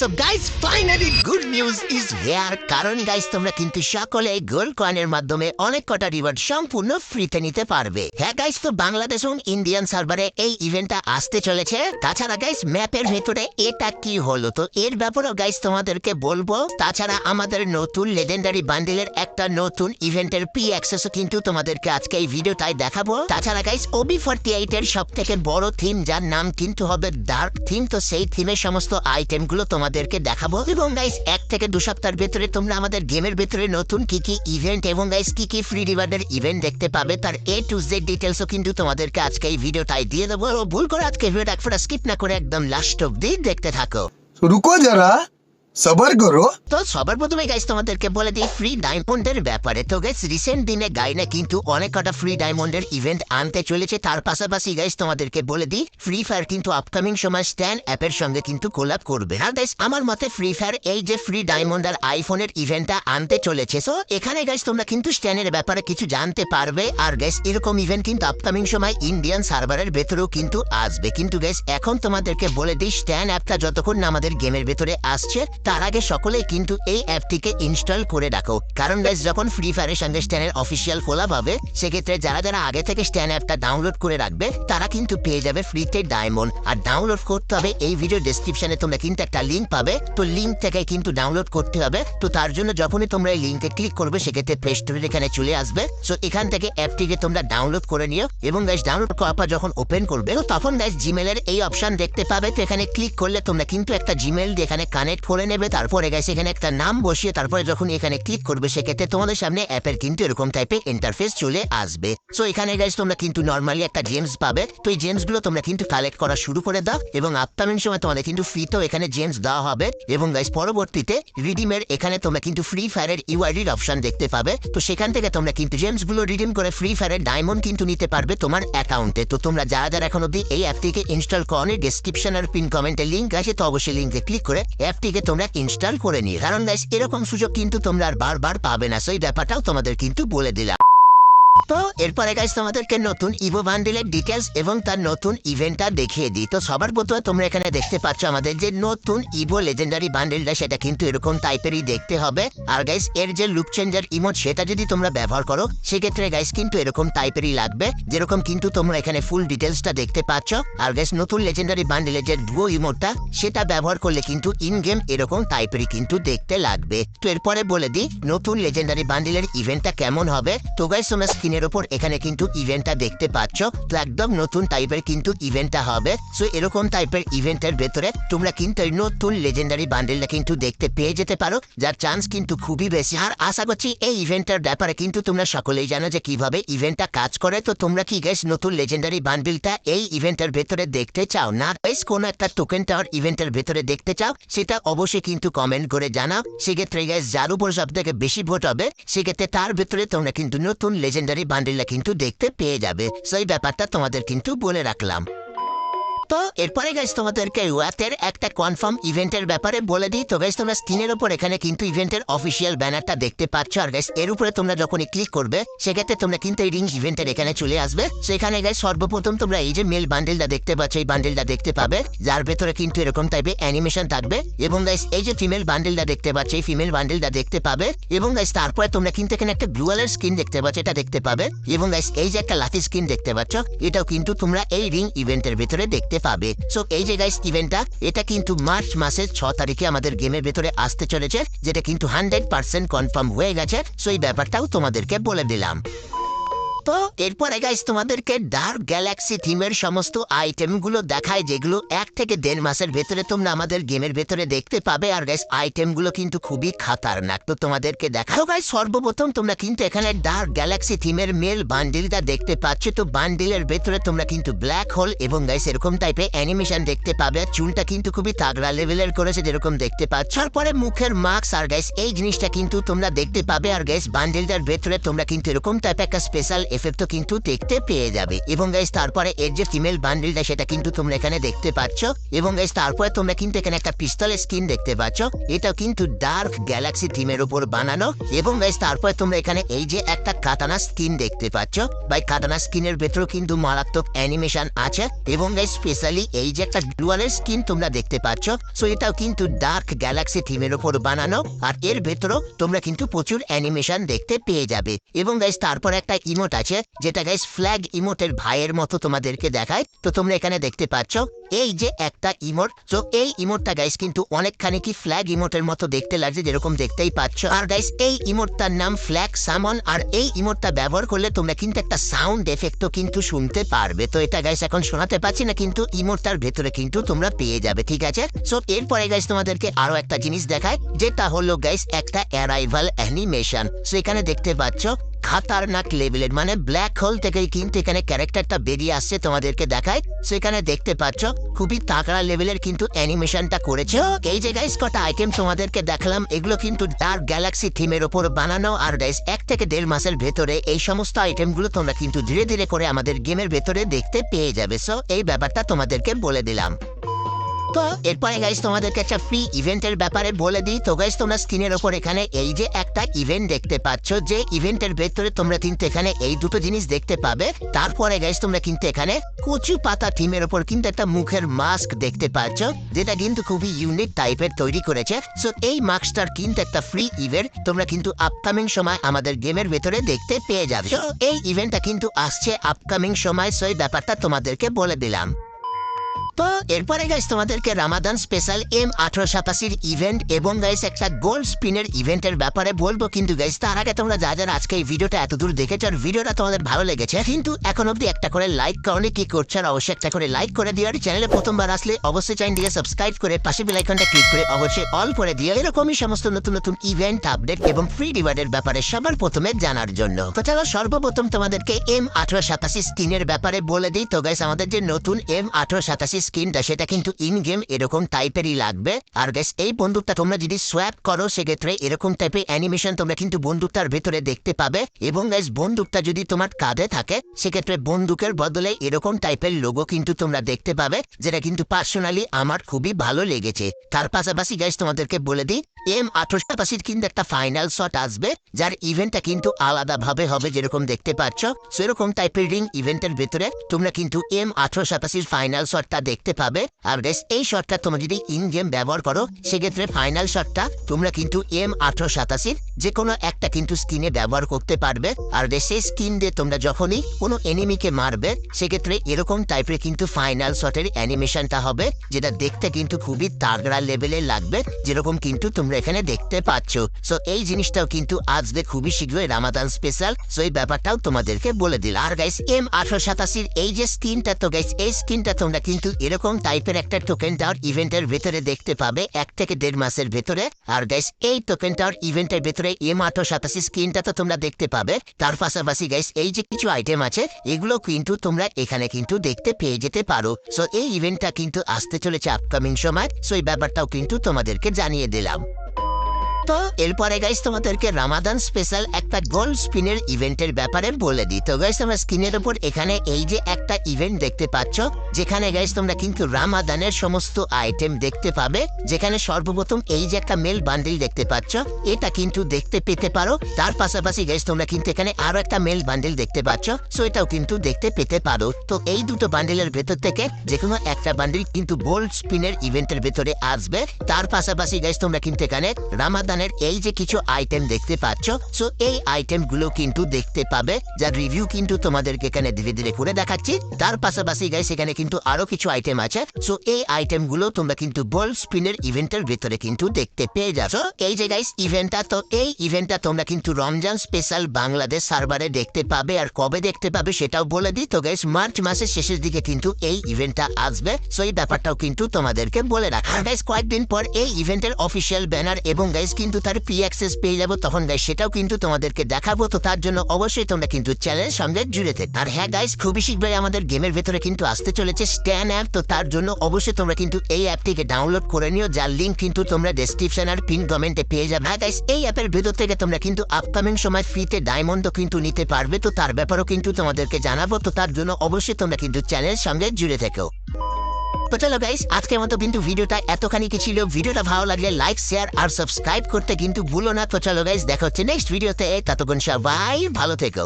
So guys finally good news is here কারণ guys তোমরা কিন্তু সকলে গোল্ড কয়েনের মাধ্যমে অনেক কটা রিওয়ার্ড সম্পূর্ণ ফ্রিতে নিতে পারবে। হ্যাঁ গাইস তো বাংলাদেশ এবং ইন্ডিয়ান সার্ভারে এই ইভেন্টটা আসতে চলেছে। তাছাড়া গাইস ম্যাপের ভেতরে এটা কি হলো? তো এর ব্যাপারেও গাইস তোমাদেরকে বলব, তাছাড়া আমাদের নতুন লেজেন্ডারি বান্ডেলের একটা নতুন ইভেন্টের প্রি অ্যাক্সেসও কিন্তু তোমাদেরকে আজকে এই ভিডিওটাই দেখাবো। তাছাড়া গাইস ওবি ফর্টি এইট এর সব থেকে বড় থিম যার নাম কিন্তু হবে ডার্ক থিম তো সেই থিমের সমস্ত আইটেমগুলো তোমাদেরকে দেখাবো। এবং গাইস এক থেকে দু সপ্তাহের ভেতরে তোমরা আমাদের গেমের ভেতরে নতুন কি কি ইভেন্ট এবং গাইস কি কি ফ্রি রিওয়ার্ডের ইভেন্ট দেখতে পাবে, তার এ টু জেড ডিটেলসও কিন্তু তোমাদেরকে আজকে এই ভিডিওটাই দিয়ে দেবো। ভুল করে আজকে ভিডিওটা একবার স্কিপ না করে একদম লাস্ট অব্দি দেখতে থাকো। রুকো যারা সবার করো। তো সবার প্রথমে গাইস তোমাদেরকে বলে দিই ফ্রি ডায়মন্ডের ব্যাপারে। তো গাইস রিসেন্ট দিনে কিন্তু অনেক কটা ফ্রি ডায়মন্ডের ইভেন্ট আনতে চলেছে। তার পাশাপাশি গাইস তোমাদেরকে বলে দিই ফ্রি ফায়ার কিন্তু আপকামিং সময় অ্যাপের সঙ্গে কিন্তু কোলাপ করবে। গাইস আমার মতে ফ্রি ফায়ার এই যে ফ্রি ডায়মন্ড আর আইফোনের ইভেন্টটা আনতে চলেছে সো এখানে গাইস তোমরা কিন্তু স্ট্যানের ব্যাপারে কিছু জানতে পারবে। আর গাইস এরকম ইভেন্ট কিন্তু আপকামিং সময় ইন্ডিয়ান সার্ভারের ভেতরেও কিন্তু আসবে। কিন্তু গাইস এখন তোমাদেরকে বলে দিই স্ট্যান অ্যাপটা যতক্ষণ আমাদের গেমের ভেতরে আসছে তার আগে সকলে কিন্তু এই অ্যাপটিকে ইনস্টল করে রাখো। কারণ গাইস যখন ফ্রি ফায়ারের সঙ্গে স্ট্যানের অফিসিয়াল খোলা পাবে সেক্ষেত্রে যারা যারা আগে থেকে স্ট্যান অ্যাপটা ডাউনলোড করে রাখবে, তারা কিন্তু পেয়ে যাবে ফ্রিতে ডায়মন্ড আর ডাউনলোড করতে হবে এই ভিডিও ডেসক্রিপশনে তোমরা কিন্তু একটা লিঙ্ক পাবে। তো লিঙ্ক থেকে কিন্তু ডাউনলোড করতে হবে। তো তার জন্য যখনই তোমরা এই লিঙ্কে ক্লিক করবে, সেক্ষেত্রে প্লে স্টোরের এখানে চলে আসবে। সো এখান থেকে অ্যাপটিকে তোমরা ডাউনলোড করে নিও। এবং গাইস ডাউনলোড করার পর যখন ওপেন করবে তখন গাইস জিমেলের এই অপশন দেখতে পাবে। তো এখানে ক্লিক করলে তোমরা কিন্তু একটা জিমেল এখানে কানেক্ট করে নেবে, তারপরে গাইস এখানে একটা নাম বসিয়ে তারপরে যখন এখানে ক্লিক করবে, সেক্ষেত্রে তোমাদের সামনে অ্যাপের কিন্তু এরকম টাইপের ইন্টারফেস চলে আসবে। সো এখানে গাইস তোমরা কিন্তু নর্মালি একটা জেমস পাবে। তো এই জেমসগুলো তোমরা কিন্তু কালেক্ট করা শুরু করে দাও এবং আপকামিং সময় তোমাদের কিন্তু ফ্রিতেও এখানে জেমস দেওয়া হবে। এবং গাইস পরবর্তীতে রিডিমের এখানে তোমরা কিন্তু ফ্রি ফায়ারের ইউআইডির অপশন দেখতে পাবে। তো সেখান থেকে তোমরা কিন্তু জেমসগুলো রিডিম করে ফ্রি ফায়ারের ডায়মন্ড কিন্তু নিতে পারবে তোমার অ্যাকাউন্টে তো তোমরা যারা যারা এখন অব্দি এই অ্যাপটিকে ইনস্টল করনি ডিসক্রিপশন আর পিন কমেন্টে লিঙ্ক আছে, তো অবশ্যই লিঙ্কে ক্লিক করে অ্যাপটিকে তোমরা ইনস্টল করে নিই। কারণ এরকম সুযোগ কিন্তু তোমরা আর বারবার পাবে না। সেই ব্যাপারটাও তোমাদের কিন্তু বলে দিলাম। তো এরপরে গাইস তোমাদেরকে নতুন ইভো বান্ডেলের ডিটেলস এবং তার নতুন ইভেন্টটা দেখিয়ে দিই। তো সবার প্রথমে তোমরা এখানে দেখতে পাচ্ছ আমাদের যে নতুন ইভো লেজেন্ডারি বান্ডেলটা সেটা কিন্তু এরকম টাইপেরই দেখতে হবে। আর গাইস এর যে লুক চেঞ্জার ইমোট সেটা যদি তোমরা ব্যবহার করো, সেক্ষেত্রে গাইস কিন্তু এরকম টাইপেরই লাগবে। যেরকম কিন্তু তোমরা এখানে ফুল ডিটেলসটা দেখতে পাচ্ছ। আর গাইস নতুন লেজেন্ডারি বান্ডেলের যে ডুয়ো ইমোটটা সেটা ব্যবহার করলে কিন্তু ইন গেম এরকম টাইপেরই কিন্তু দেখতে লাগবে। তো এরপরে বলে দিই, নতুন লেজেন্ডারি বান্ডেলের ইভেন্টটা কেমন হবে? তো গাইস তোমরা স্ক্রিনের ওপর এখানে কিন্তু ইভেন্টটা দেখতে পাচ্ছ। তো একদম নতুন টাইপের কিন্তু ইভেন্টটা হবে। সো এরকম টাইপের ইভেন্টের ভেতরে তোমরা কিন্তু নতুন লেজেন্ডারি বান্ডেলটা কিন্তু দেখতে পেয়ে যেতে পারো। যার চান্স কিন্তু খুবই বেশি। আর আশা করছি এই ইভেন্টের ব্যাপারে কিন্তু তোমরা সকলেই জানো যে কীভাবে ইভেন্টটা কাজ করে। তো তোমরা কি গেস নতুন লেজেন্ডারি বান্ডেলটা এই ইভেন্টের ভেতরে দেখতে চাও না? বেশ, কোনো একটা টোকেন টাওয়ার ইভেন্টের ভেতরে দেখতে চাও? সেটা অবশ্যই কিন্তু কমেন্ট করে জানাও। সেক্ষেত্রে গ্যাস যার উপর সব থেকে বেশি ভোট হবে, সেক্ষেত্রে তার ভেতরে তোমরা কিন্তু নতুন লেজেন্ডারি বান্ডেলটা কিন্তু দেখতে পেয়ে যাবে। সেই ব্যাপারটা তোমাদের কিন্তু বলে রাখলাম। তো এরপরে গাইস তোমাদেরকে ওয়াতের একটা কনফার্ম ইভেন্টের ব্যাপারে বলে দিই। তো গাইস তোমরা স্ক্রিনের উপর এখানে কিন্তু ইভেন্টের অফিসিয়াল ব্যানারটা দেখতে পাচ্ছ। আর গাইস এর উপরে তোমরা যখন ক্লিক করবে, সেক্ষেত্রে তোমরা কিন্তু এই রিং ইভেন্টের এখানে চলে আসবে। সেখানে গাইস সর্বপ্রথম তোমরা এই যে মেল বান্ডেলটা দেখতে পাচ্ছ, এই বান্ডেলটা দেখতে পাবে। যার ভেতরে কিন্তু এরকম টাইপের অ্যানিমেশন থাকবে। এবং গাইস এই যে ফিমেল বান্ডেলটা দেখতে পাচ্ছ, এই ফিমেল বান্ডেলটা দেখতে পাবে। এবং গাইস তারপরে তোমরা কিন্তু এখানে একটা গ্লুয়ালের স্ক্রিন দেখতে পাচ্ছ, এটা দেখতে পাবে। এবং গাইস এই যে একটা লাঠি স্ক্রিন দেখতে পাচ্ছ, এটাও কিন্তু তোমরা এই রিং ইভেন্টের ভেতরে দেখতে পাবে। সো এই যে গাইস ইভেন্টটা এটা কিন্তু মার্চ মাসের ছ তারিখে আমাদের গেমের ভেতরে আসতে চলেছে, যেটা কিন্তু হান্ড্রেড পার্সেন্ট কনফার্ম হয়ে গেছে। সো এই ব্যাপারটাও তোমাদেরকে বলে দিলাম। তো? এরপরে গাইস তোমাদেরকে ডার্ক গ্যালাক্সি থিমের সমস্ত আইটেমগুলো দেখায়, যেগুলো এক থেকে দেড় মাসের ভেতরে তোমরা আমাদের গেমের ভেতরে দেখতে পাবে। আর গাইস আইটেমগুলো কিন্তু খুবই খাতারনাক। তো তোমাদেরকে দেখাও গাইস সর্বপ্রথম তোমরা কিন্তু এখানে ডার্ক গ্যালাক্সি থিমের মেল বান্ডিলটা দেখতে পাচ্ছ। তো বান্ডিলের ভেতরে তোমরা কিন্তু ব্ল্যাক হোল এবং গাইস এরকম টাইপের অ্যানিমেশন দেখতে পাবে। আর চুলটা কিন্তু খুবই তাগড়া লেভেলের করেছে, যেরকম দেখতে পাচ্ছ। তারপরে মুখের মাস্ক আর গাইস এই জিনিসটা কিন্তু তোমরা দেখতে পাবে। আর গাইস বান্ডিলটার ভেতরে তোমরা কিন্তু এরকম টাইপের একটা স্পেশাল এফেক্টও কিন্তু দেখতে পেয়ে যাবে। এবং গাইস তারপরে এর যে ফিমেল বান্ডিলটা সেটা কিন্তু তোমরা এখানে দেখতে পাচ্ছ। এবং গাইস তারপরে তোমরা কিন্তু এখানে একটা পিস্তলের স্কিন দেখতে পাচ্ছ। এটাও কিন্তু ডার্ক গ্যালাক্সি থিমের উপর বানানো। এবং গাইস তারপরে তোমরা এখানে এই যে একটা কাটানা স্কিন দেখতে পাচ্ছ। বা কাটানা স্কিনের ভেতরেও কিন্তু মারাত্মক অ্যানিমেশন আছে। এবং গাইস স্পেশালি এই যে একটা ডুয়ালের স্কিন তোমরা দেখতে পাচ্ছ। সো এটাও কিন্তু ডার্ক গ্যালাক্সি থিমের উপর বানানো। আর এর ভেতরেও তোমরা কিন্তু প্রচুর অ্যানিমেশন দেখতে পেয়ে যাবে। এবং গাইস তারপর একটা ইমোট আছে যেটা গাইস ফ্ল্যাগ ইমোটের ভাইয়ের মতো তোমাদেরকে দেখায়। তো তোমরা এখানে দেখতে পাচ্ছ, এই যে একটা ইমোট তো এই ইমোটটা গাইস কিন্তু অনেকখানি কি ফ্ল্যাগ ইমোটের মতো দেখতে লাগছে, যেরকম দেখতেই পাচ্ছ। আর গাইস এই ইমোটটার নাম ফ্ল্যাগ সামন আর এই ইমোটটা ব্যবহার করলে তোমরা কিন্তু একটা সাউন্ড এফেক্টও কিন্তু শুনতে পারবে। তো এটা গাইস এখন শোনাতে পারছি না, কিন্তু ইমোটটার ভেতরে কিন্তু তোমরা পেয়ে যাবে, ঠিক আছে? সো এরপরে গাইস তোমাদেরকে আরও একটা জিনিস দেখায়, যেটা হলো গাইস একটা অ্যারাইভাল অ্যানিমেশন সো এখানে দেখতে পাচ্ছ খাতারনাক লেভেলের মানে ব্ল্যাক হোল থেকে কিন্তু এখানে ক্যারেক্টারটা বেরিয়ে আসছে তোমাদেরকে দেখায়। সেখানে দেখতে পাচ্ছ, খুবই তাকড়া লেভেলের কিন্তু অ্যানিমেশনটা করেছে। এই যে গাইস কটা আইটেম তোমাদেরকে দেখালাম, এগুলো কিন্তু ডার্ক গ্যালাক্সি থিমের ওপর বানানো, আর গাইস এক থেকে দেড় মাসের ভেতরে এই সমস্ত আইটেমগুলো তোমরা কিন্তু ধীরে ধীরে করে আমাদের গেমের ভেতরে দেখতে পেয়ে যাবে। সো এই ব্যাপারটা তোমাদেরকে বলে দিলাম। তো, এরপরে গাইস তোমাদেরকে একটা ফ্রি ইভেন্টের ব্যাপারে বলে দিই। তো গাইস তোমরা স্ক্রিনের ওপর এখানে এই যে একটা ইভেন্ট দেখতে পাচ্ছ, যে ইভেন্টের ভেতরে তোমরা কিন্তু এখানে এই দুটো জিনিস দেখতে পাবে। তারপরে গাইস তোমরা কিন্তু এখানে কচু পাতা থিমের ওপর কিন্তু একটা মুখের মাস্ক দেখতে পাচ্ছ, যেটা কিন্তু খুবই ইউনিক টাইপের তৈরি করেছে। সো এই মাস্কটার কিন্তু একটা ফ্রি ইভেন্ট তোমরা কিন্তু আপকামিং সময় আমাদের গেমের ভেতরে দেখতে পেয়ে যাবে। এই ইভেন্টটা কিন্তু আসছে আপকামিং সময় সো এই ব্যাপারটা তোমাদেরকে বলে দিলাম। তো এরপরে গাইস তোমাদেরকে রামাদান স্পেশাল এম আঠারো সাতাশির ইভেন্ট এবং গাইস একটা গোল্ড স্পিনের ইভেন্টের ব্যাপারে বলব কিন্তু গাইস তার আগে তোমরা যা যারা আজকে এই ভিডিওটা এত দূর দেখেছ আর ভিডিওটা তোমাদের ভালো লেগেছে, কিন্তু এখন অব্দি একটা করে লাইক কারণে কি করছ আর অবশ্যই একটা করে লাইক করে দিও আর চ্যানেলে প্রথমবার আসলে অবশ্যই চ্যানেলটিকে সাবস্ক্রাইব করে পাশে আইকনটা ক্লিক করে অবশ্যই অল করে দিও, এরকমই সমস্ত নতুন নতুন ইভেন্ট আপডেট এবং ফ্রি রিওয়ার্ডের ব্যাপারে সবার প্রথমে জানার জন্য। তো চলো সর্বপ্রথম তোমাদেরকে এম আঠারো সাতাশি স্কিনের ব্যাপারে বলে দিই, তো গাইস আমাদের যে নতুন এম আঠারো সাতাশি স্কিনটা, সেটা কিন্তু ইন গেম এরকম টাইপেরই লাগবে। আর গাইস এই বন্দুকটা তোমরা যদি সোয়াপ করো, সেক্ষেত্রে এরকম টাইপের অ্যানিমেশন তোমরা কিন্তু বন্দুকটার ভেতরে দেখতে পাবে। এবং গাইস বন্দুকটা যদি তোমার কাঁধে থাকে, সেক্ষেত্রে বন্দুকের বদলে এরকম টাইপের লোগো কিন্তু তোমরা দেখতে পাবে, যেটা কিন্তু পার্সোনালি আমার খুবই ভালো লেগেছে। তার পাশাপাশি গাইস তোমাদেরকে বলে দিই এম আঠারোশো পাশির কিন্তু একটা ফাইনাল শট আসবে, যার ইভেন্টটা কিন্তু আলাদাভাবে হবে, যেরকম দেখতে পাচ্ছ। সেরকম টাইপের রিং ইভেন্টের ভেতরে তোমরা কিন্তু এম আঠারো সাতাশির ফাইনাল শটটা দেখতে পাবে। আর বেশ, এই শটটা তোমরা যদি ইন গেম ব্যবহার করো, সেক্ষেত্রে ফাইনাল শটটা তোমরা কিন্তু এম আঠারো সাতাশির যে কোনো একটা কিন্তু স্কিনে ব্যবহার করতে পারবে। আর বেশ, সেই স্কিন দিয়ে তোমরা যখনই কোনো এনিমিকে মারবে, সেক্ষেত্রে এরকম টাইপের কিন্তু ফাইনাল শটের অ্যানিমেশনটা হবে, যেটা দেখতে কিন্তু খুবই তাগড়া লেভেলের লাগবে, যেরকম কিন্তু তোমরা এখানে দেখতে পাচ্ছ। সো এই জিনিসটাও কিন্তু আসবে খুবই শীঘ্রই রামাদান স্পেশাল সো এই ব্যাপারটাও তোমাদেরকে বলে দিল আর গাইস এম আঠারো সাতাশির এই যে স্কিনটা তো গাইস এই স্কিনটা তোমরা কিন্তু এরকম টাইপের একটা টোকেন টাওয়ার ইভেন্টের ভেতরে দেখতে পাবে এক থেকে দেড় মাসের ভেতরে। আর গাইস এই টোকেন টাওয়ার ইভেন্টের ভেতরে এম আঠারো সাতাশি স্ক্রিনটা তো তোমরা দেখতে পাবে। তার পাশাপাশি গাইস এই যে কিছু আইটেম আছে, এগুলো কিন্তু তোমরা এখানে কিন্তু দেখতে পেয়ে যেতে পারো। সো এই ইভেন্টটা কিন্তু আসতে চলেছে আপকামিং সময়। সো এই ব্যাপারটাও কিন্তু তোমাদেরকে জানিয়ে দিলাম। তো, এরপরে গাইস তোমাদেরকে রামাদান স্পেশাল একটা গোল্ড স্পিনের ইভেন্টের ব্যাপারে বলে দিই। তো গাইস তোমরা স্ক্রিনের উপর এখানে এই যে একটা ইভেন্ট দেখতে পাচ্ছ, যেখানে গাইস তোমরা কিন্তু রামাদানের সমস্ত আইটেম দেখতে পাবে। যেখানে সর্বপ্রথম এই যে একটা মেল বান্ডিল দেখতে পাচ্ছ, এটা কিন্তু দেখতে পেতে পারো। তার পাশাপাশি গাইস তোমরা কিন্তু এখানে আরও একটা মেল বান্ডিল দেখতে পাচ্ছ সো এটাও কিন্তু দেখতে পেতে পারো। তো এই দুটো বান্ডিলের ভেতর থেকে যে কোনো একটা বান্ডিল কিন্তু বোল্ড স্পিনের ইভেন্টের ভেতরে আসবে। তার পাশাপাশি গাইস তোমরা কিন্তু এখানে রামাদানের এই যে কিছু আইটেম দেখতে পাচ্ছ সো এই আইটেমগুলো কিন্তু দেখতে পাবে। যার রিভিউ কিন্তু তোমাদেরকে এখানে ধীরে ধীরে করে দেখাচ্ছি। তার পাশাপাশি গাইস এখানে কিন্তু আরও কিছু আইটেম আছে। সো এই আইটেমগুলো তোমরা কিন্তু বোল্ড স্পিনের ইভেন্টের ভেতরে কিন্তু দেখতে পেয়ে যাচ্ছ। এই যে গাইস ইভেন্টটা তো এই ইভেন্টটা তোমরা কিন্তু রমজান স্পেশাল বাংলাদেশ সার্ভারে দেখতে পাবে। আর কবে দেখতে পাবে সেটাও বলে দিই। তো গাইস মার্চ মাসের শেষের দিকে কিন্তু এই ইভেন্টটা আসবে। সো এই ব্যাপারটাও কিন্তু তোমাদেরকে বলে রাখা। গাইস কয়েকদিন পর এই ইভেন্টের অফিসিয়াল ব্যানার এবং গাইস কি কিন্তু তার প্রি অ্যাক্সেস পেয়ে যাব, তখন সেটাও কিন্তু তোমাদেরকে দেখাবো। তো তার জন্য অবশ্যই তোমরা কিন্তু চ্যানেলের সঙ্গে জুড়ে থেক। আর হ্যাঁ গাইস খুবই শীঘ্রই আমাদের গেমের ভেতরে কিন্তু আসতে চলেছে স্ট্যান অ্যাপ তো তার জন্য অবশ্যই তোমরা কিন্তু এই অ্যাপটিকে ডাউনলোড করে নিও, যার লিঙ্ক কিন্তু তোমরা ডেসক্রিপশন আর পিন কমেন্টে পেয়ে যাবে। হ্যাঁ গাইস এই অ্যাপের ভেতর থেকে তোমরা কিন্তু আপকামিং সময় ফ্রিতে ডায়মন্ডও কিন্তু নিতে পারবে। তো তার ব্যাপারেও কিন্তু তোমাদেরকে জানাব। তো তার জন্য অবশ্যই তোমরা কিন্তু চ্যানেলের সঙ্গে জুড়ে থেকো। তো চলো গাইস আজকের মতো কিন্তু ভিডিওটা এতখানি কি ছিল। ভিডিওটা ভালো লাগলে লাইক শেয়ার আর সাবস্ক্রাইব করতে কিন্তু ভুলো না। তো চলো গাইস দেখা হচ্ছে নেক্সট ভিডিওতে ততক্ষণ সবাই ভালো থেকো।